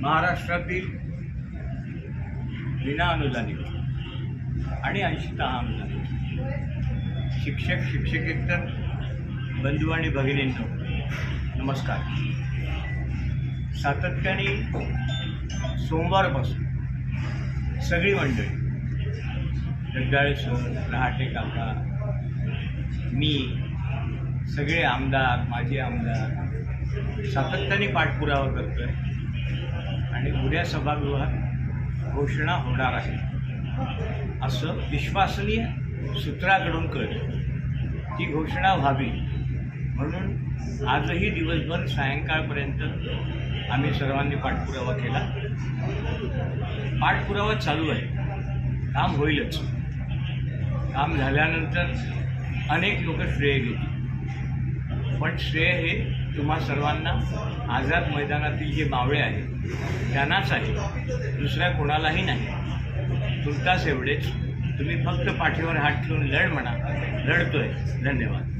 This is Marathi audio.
महाराष्ट्रातील विना अनुदानित आणि अंशतः अनुदानित शिक्षक शिक्षकेतर बंधू आणि भगिनींनो नमस्कार. सातत्याने सोमवारपासून सगळी मंडळी जगदाळे सर रहाटे काका मी सगळे आमदार माजी आमदार सातत्याने पाठपुरावा आहे आणि उद्या सभागृहात घोषणा होणार आहे. असं विश्वसनीय सूत्राकडून कळलं ती घोषणा व्हावी म्हणून आजही दिवसभर सायंकाळपर्यंत आम्ही सर्वांनी पाठपुरावा केला. पाठपुरावा चालू आहे. काम होईलच. काम झाल्यानंतर अनेक लोक श्रेय घेतील. पण श्रेय हे तुम्हा सर्वांना आझाद मैदानातील जे मावळे आहेत त्यांनाच आहे. दुसऱ्या कोणालाही नाही. तुर्तास एवढेच. तुम्ही फक्त पाठीवर हात ठेवून लढ म्हणा. लढतोय. धन्यवाद.